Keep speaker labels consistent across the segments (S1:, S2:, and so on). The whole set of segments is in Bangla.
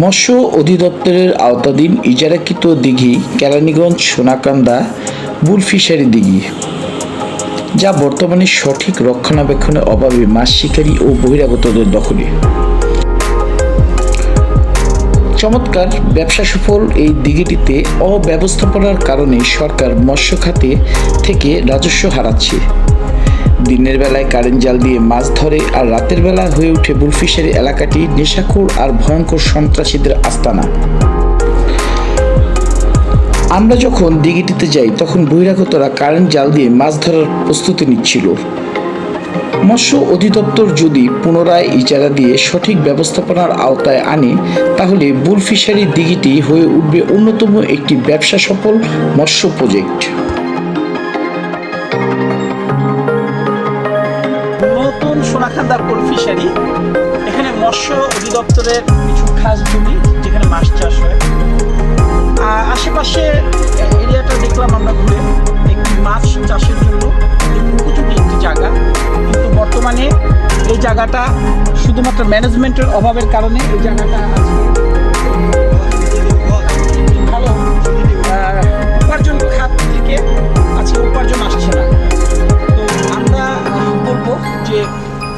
S1: মৎস্য অধিদপ্তরের আওতাধীন ইজারাকৃত দিঘি, কেরানীগঞ্জ, সোনাকান্দা বুল ফিশারি দিঘি, যা বর্তমানে সঠিক রক্ষণাবেক্ষণের অভাবে মাছ শিকারী ও বহিরাগতদের দখলে। চমৎকার, ব্যবসা সফল এই দিঘিটিতে অব্যবস্থাপনার কারণে সরকার মৎস্য খাতে থেকে রাজস্ব হারাচ্ছে। দিনের বেলায় কারেন্ট জাল দিয়ে মাছ ধরে আর রাতের বেলা হয়ে ওঠে বুলফিশারি এলাকাটি নেশাখোর আর ভয়ঙ্কর সন্ত্রাসীদের আস্তানা। আমরা যখন দিঘিটিতে যাই, তখন বহিরাগতরা কারেন্ট জাল দিয়ে মাছ ধরার প্রস্তুতি নিচ্ছিল। মৎস্য অধিদপ্তর যদি পুনরায় ইজারা দিয়ে সঠিক ব্যবস্থাপনার আওতায় আনে, তাহলে বুল ফিশারি দিঘিটি হয়ে উঠবে অন্যতম একটি ব্যবসা সফল মৎস্য প্রজেক্ট।
S2: কোল ফিশারি এখানে মৎস্য অধিদপ্তরের কিছু খাস জমি যেখানে মাছ চাষ হয়। আর আশেপাশে এরিয়াটা দেখলাম আমরা ঘুরে, একটি মাছ চাষের জন্য উপযোগী একটি জায়গা। কিন্তু বর্তমানে এই জায়গাটা শুধুমাত্র ম্যানেজমেন্টের অভাবের কারণে এই জায়গাটা আজকে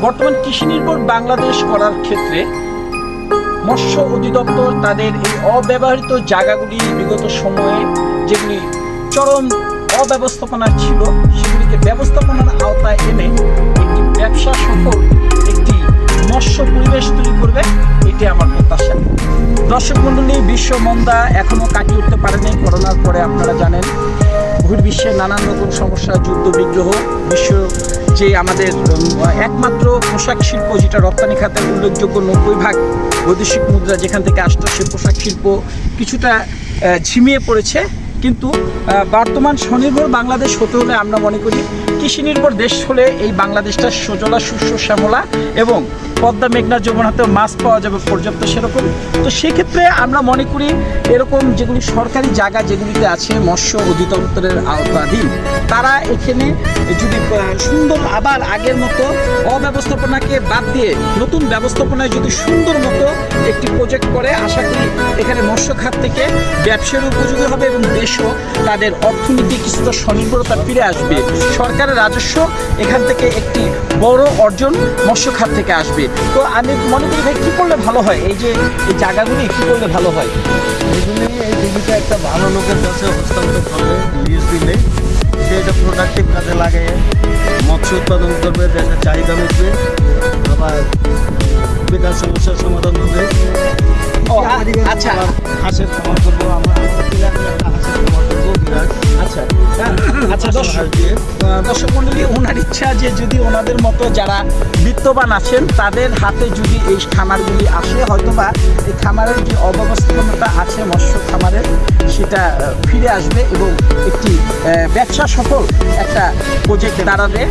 S2: বর্তমান কৃষি নির্ভর বাংলাদেশ করার ক্ষেত্রে মৎস্য অধিদপ্তর তাদের এই অব্যবহৃত জায়গাগুলি বিগত সময়ে যেগুলি চরম অব্যবস্থাপনা ছিল, সেগুলিকে ব্যবস্থাপনার আওতায় এনে একটি ব্যবসা সফল একটি মৎস্য পরিবেশ তৈরি করবে, এটি আমার প্রত্যাশা। দর্শক মণ্ডলী, বিশ্ব মন্দা এখনও কাটিয়ে উঠতে পারেনি, করোনার পরে আপনারা জানেন, বহির্বিশ্বে নানান রকম সমস্যা, যুদ্ধ, বিগ্রহ, বিশ্ব যে আমাদের একমাত্র পোশাক শিল্প যেটা রপ্তানি খাতের উল্লেখযোগ্য নব্বই ভাগ বৈদেশিক মুদ্রা যেখান থেকে আসতো, সে পোশাক শিল্প কিছুটা ঝিমিয়ে পড়েছে। কিন্তু বর্তমান স্বনির্ভর বাংলাদেশ হতে হলে আমরা মনে করি কৃষি নির্ভর দেশ হলে এই বাংলাদেশটা সজলা সুস্থ শ্যামলা এবং পদ্মা মেঘনা যমুনাতেও মাছ পাওয়া যাবে পর্যাপ্ত সেরকম। তো সেক্ষেত্রে আমরা মনে করি এরকম যেগুলি সরকারি জায়গা যেগুলিতে আছে মৎস্য অধিদপ্তরের আওতাধীন, তারা এখানে যদি সুন্দর আবার আগের মতো অব্যবস্থাপনাকে বাদ দিয়ে নতুন ব্যবস্থাপনায় যদি সুন্দর মতো একটি প্রজেক্ট করে, আশা করি এখানে মৎস্য খাত থেকে ব্যবসার উপযোগী হবে এবং দেশও তাদের অর্থনীতি কিছুটা স্বনির্ভরতা ফিরে আসবে। সরকারের রাজস্ব এখান থেকে একটি বড় অর্জন মৎস্য খাত থেকে আসবে। তো আমি মনে করি ভাই কী করলে ভালো হয়? এই যে এই জায়গাগুলি কী করলে ভালো হয়?
S3: এগুলি এই দিঘিটা একটা ভালো লোকের কাছে হস্তান্তর করবে লিজ দিলে সে এটা প্রোডাক্টিভ কাজে লাগে। মৎস্য উৎপাদন করবে দেশের চাহিদা মিটবে আবার বেকার সমস্যার সমাধান হবে।
S2: আচ্ছা।
S3: হাঁসের খামার করব আমরা।
S2: আহ, দর্শক মন্ডলী ওনার ইচ্ছা যে যদি ওনাদের মতো যারা বিত্তবান আছেন তাদের হাতে যদি এই খামারগুলি আসে হয়তোবা এই খামারের যে অব্যবস্থাপনাটা আছে মৎস্য খামারের সেটা ফিরে আসবে এবং একটি ব্যবসা সফল একটা প্রজেক্ট দাঁড়াবে।